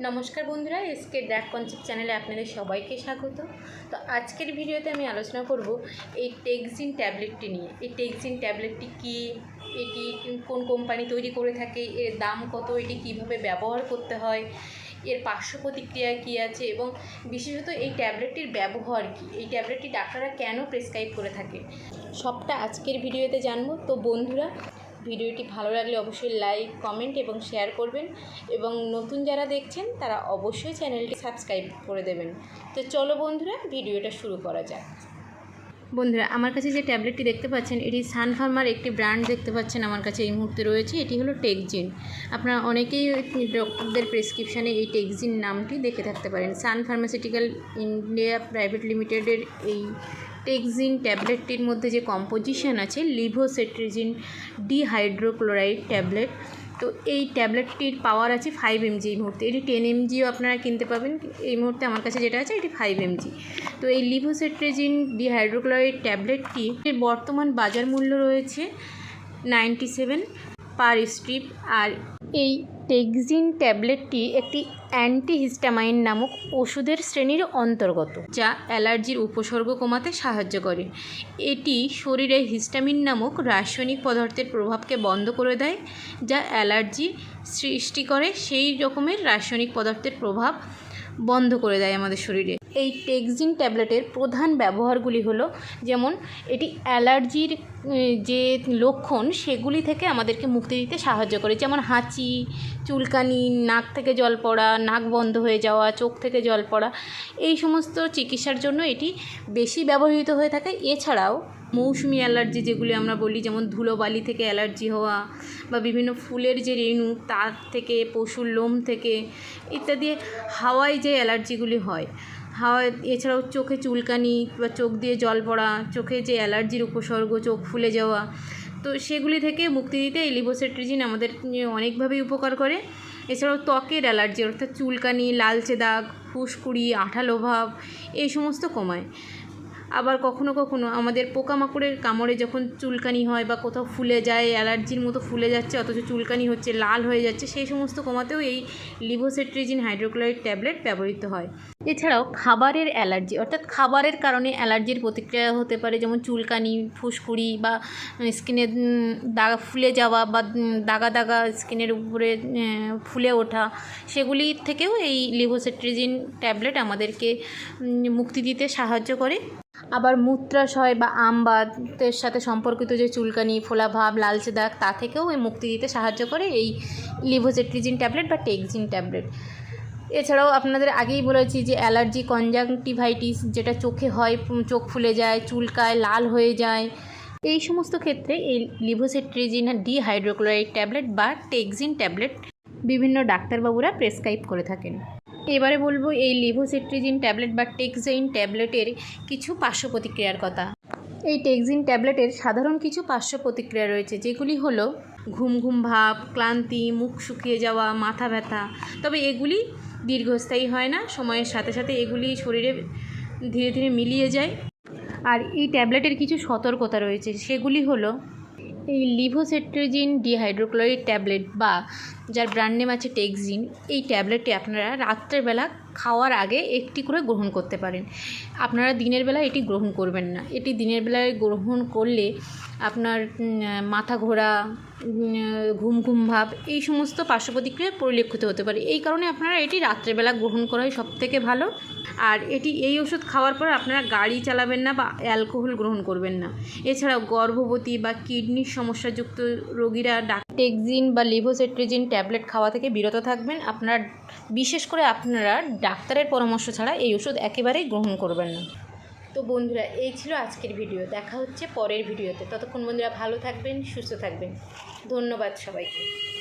নমস্কার বন্ধুরা SK drug concept চ্যানেলে আপনাদের সবাইকে স্বাগত। তো আজকের ভিডিওতে আমি আলোচনা করব এই টেক্সিন ট্যাবলেটটি নিয়ে। এই টেক্সিন ট্যাবলেটটি কী? এটি কোন কোম্পানি তৈরি করে থাকে? এর দাম কত? এটি কীভাবে ব্যবহার করতে হয়? এর পার্শ্ব প্রতিক্রিয়া কী আছে? এবং বিশেষত এই ট্যাবলেটটির ব্যবহার কী? এই ট্যাবলেটটি ডাক্তাররা কেন প্রেসক্রাইব করে থাকে? সবটা আজকের ভিডিওতে জানব। তো বন্ধুরা ভিডিওটি ভালো লাগলে অবশ্যই লাইক, কমেন্ট এবং শেয়ার করবেন এবং নতুন যারা দেখছেন তারা অবশ্যই চ্যানেলটি সাবস্ক্রাইব করে দেবেন। তো চলো বন্ধুরা, ভিডিওটা শুরু করা যাক। বন্ধুরা, আমার কাছে যে ট্যাবলেটটি দেখতে পাচ্ছেন, এটি সানফার্মার একটি ব্র্যান্ড দেখতে পাচ্ছেন আমার কাছে এই মুহূর্তে রয়েছে। এটি হলো টেকজিন। আপনারা অনেকেই ডক্টরদের প্রেসক্রিপশানে এই টেকজিন নামটি দেখে থাকতে পারেন। সান ফার্মাসিউটিক্যাল ইন্ডিয়া প্রাইভেট লিমিটেডের এই টেকজিন ট্যাবলেটটির মধ্যে যে কম্পোজিশন আছে লিভোসেট্রিজিন ডিহাইড্রোক্লোরাইড ট্যাবলেট তো এই ট্যাবলেটটির পাওয়ার আছে ফাইভ এমজি এই মুহূর্তে। এটি টেন এমজিও আপনারা কিনতে পাবেন। এই মুহূর্তে আমার কাছে যেটা আছে, এটি ফাইভ এমজি তো এই লিভোসেট্রেজিন ডিহাইড্রোক্লোরাইড ট্যাবলেটটি বর্তমান বাজার মূল্য রয়েছে নাইনটি সেভেন পার স্ট্রিপ আর এই টেক্সিন ট্যাবলেটটি একটি অ্যান্টিহিস্টামাইন নামক ওষুধের শ্রেণির অন্তর্গত, যা অ্যালার্জির উপসর্গ কমাতে সাহায্য করে। এটি শরীরে হিস্টামিন নামক রাসায়নিক পদার্থের প্রভাবকে বন্ধ করে দেয়, যা অ্যালার্জি সৃষ্টি করে সেই রকমের রাসায়নিক পদার্থের প্রভাব বন্ধ করে দেয় আমাদের শরীরে। এই টেক্সিন ট্যাবলেটের প্রধান ব্যবহারগুলি হলো, যেমন এটি অ্যালার্জির যে লক্ষণ সেগুলি থেকে আমাদেরকে মুক্তি দিতে সাহায্য করে। যেমন হাঁচি, চুলকানি, নাক থেকে জল পড়া, নাক বন্ধ হয়ে যাওয়া, চোখ থেকে জল পড়া। এই সমস্ত চিকিৎসার জন্য এটি বেশি ব্যবহৃত হয়ে থাকে। এছাড়াও মৌসুমি অ্যালার্জি যেগুলি আমরা বলি, যেমন ধুলোবালি থেকে অ্যালার্জি হওয়া বা বিভিন্ন ফুলের যে রেণু, তার থেকে, পশুর লোম থেকে ইত্যাদি, হাওয়ায় যে অ্যালার্জিগুলি হয়। হাওয়া এছাড়াও চোখে চুলকানি বা চোখ দিয়ে জল পড়া, চোখে যে অ্যালার্জির উপসর্গ, চোখ ফুলে যাওয়া, তো সেগুলি থেকে মুক্তি দিতে এই আমাদের অনেকভাবেই উপকার করে। এছাড়াও ত্বকের অ্যালার্জি, অর্থাৎ চুলকানি, লালচে দাগ, ফুসকুড়ি, আঠালো ভাব, এই সমস্ত কমায়। আবার কখনো কখনো আমাদের পোকামাকড়ের কামড়ে যখন চুলকানি হয় বা কোথাও ফুলে যায়, অ্যালার্জির মতো ফুলে যাচ্ছে, অথচ চুলকানি হচ্ছে, লাল হয়ে যাচ্ছে, সেই সমস্ত কমাতেও এই লিভোসেট্রিজিন হাইড্রোক্লোরাইড ট্যাবলেট ব্যবহৃত হয়। এছাড়াও খাবারের অ্যালার্জি, অর্থাৎ খাবারের কারণে অ্যালার্জির প্রতিক্রিয়া হতে পারে, যেমন চুলকানি, ফুসকুড়ি বা স্কিনে দাগা, ফুলে যাওয়া বা দাগা দাগা স্কিনের উপরে ফুলে ওঠা, সেগুলি থেকেও এই লিভোসেট্রিজিন ট্যাবলেট আমাদেরকে মুক্তি দিতে সাহায্য করে। আবার মূত্রাশয় বা আমবাতের সাথে সম্পর্কিত যে চুলকানি, ফোলাভাব, লালচে দাগ, তা থেকেও এই মুক্তি দিতে সাহায্য করে এই লিভোসেট্রিজিন ট্যাবলেট বা টেক্সিন ট্যাবলেট। এছাড়াও আপনাদের আগেই বলেছি যে অ্যালার্জি, কনজাংটিভাইটিস যেটা চোখে হয় চোখ ফুলে যায়, চুলকায়, লাল হয়ে যায়, এই সমস্ত ক্ষেত্রে এই লিভোসেট্রিজিন, ডিহাইড্রোক্লোরাইড ট্যাবলেট বা টেক্সিন ট্যাবলেট বিভিন্ন ডাক্তারবাবুরা প্রেসক্রাইব করে থাকেন। এবারে বলব এই লিভোসেট্রিজিন ট্যাবলেট বা টেক্সিন ট্যাবলেটের কিছু পার্শ্ব প্রতিক্রিয়ার কথা। এই টেক্সিন ট্যাবলেটের সাধারণ কিছু পার্শ্ব প্রতিক্রিয়া রয়েছে, যেগুলি হলো ঘুম ঘুম ভাব, ক্লান্তি, মুখ শুকিয়ে যাওয়া, মাথা ব্যথা। তবে এগুলি দীর্ঘস্থায়ী হয় না, সময়ের সাথে সাথে এগুলি শরীরে ধীরে ধীরে মিলিয়ে যায়। আর এই ট্যাবলেটের কিছু সতর্কতা রয়েছে, সেগুলি হলো এই লিভোসেট্রোজিন ডিহাইড্রোক্লোরিড ট্যাবলেট বা যার ব্র্যান্ড নেম আছে টেক্সিন এই ট্যাবলেটটি আপনারা রাত্রেবেলা খাওয়ার আগে একটি করে গ্রহণ করতে পারেন। আপনারা দিনের বেলা এটি গ্রহণ করবেন না। এটি দিনের বেলায় গ্রহণ করলে আপনার মাথা ঘোরা ঘুম ঘুম ভাব, এই সমস্ত পার্শ্ব প্রতিক্রিয়া পরিলক্ষিত হতে পারে। এই কারণে আপনারা এটি রাত্রেবেলা গ্রহণ করাই সবথেকে ভালো। আর এটি এই ওষুধ খাওয়ার পর আপনারা গাড়ি চালাবেন না বা অ্যালকোহল গ্রহণ করবেন না। এছাড়াও গর্ভবতী বা কিডনির সমস্যাযুক্ত রোগীরা ডাকটেক্সিন বা লিভোসেট্রিজিন ট্যাবলেট খাওয়া থেকে বিরত থাকবেন। আপনার, বিশেষ করে আপনারা ডাক্তারের পরামর্শ ছাড়া এই ওষুধ একেবারেই গ্রহণ করবেন না। তো বন্ধুরা, এই ছিল আজকের ভিডিও। দেখা হচ্ছে পরের ভিডিওতে। ততক্ষণ বন্ধুরা ভালো থাকবেন, সুস্থ থাকবেন। ধন্যবাদ সবাইকে।